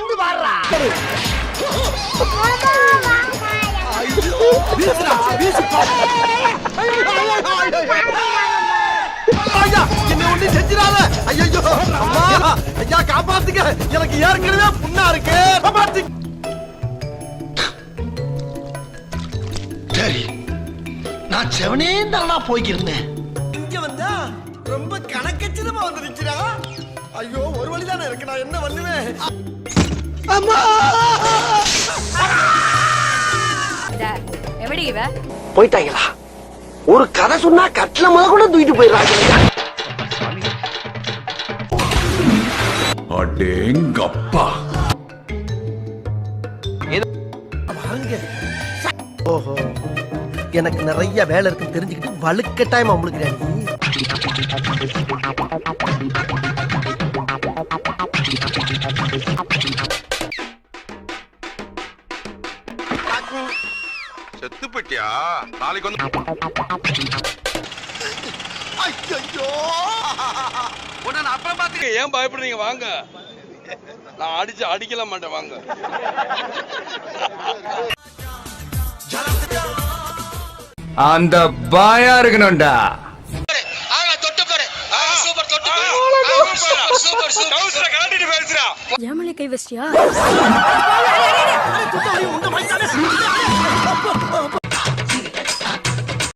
வந்து என்ன ஒண்ணு செஞ்சிடாத. ஐயோ அம்மா ஐயா காப்பாத்துக்க எனக்கு ஏற்கனவே புண்ணா இருக்கு. காப்பாத்து. சரி நான் செவனே தானா போய்க்கிருந்தேன். இங்க வந்தா ரொம்ப கணக்கச்சிதமா வந்து நிக்கிறா ஐயோ ஒரு வழிதானே இருக்கு. நான் என்ன பண்ணுவேன்? அம்மா! எவடி இவ? போயிட்டாங்களா? ஒரு கதை சொன்னா கட்டில முத கூட தூக்கிட்டு போயிடுறாங்க. அடேங்கப்பா. வாங்க. ஓஹோ. எனக்கு நிறைய வேலை இருக்குன்னு தெரிஞ்சுக்கிட்டு வலுக்கட்டாயமா உங்களுக்கு செத்து போயிட்டியா நாளைக்கு வந்து ஐயோ உன்னை நான் அப்புறம் பாத்துக்க ஏன் பயப்படுறீங்க வாங்க நான் அடிச்சு அடிக்கல மாட்டேன் வாங்க அந்த பாயா இருக்கணும்டா ஏமலை கை வச்சியா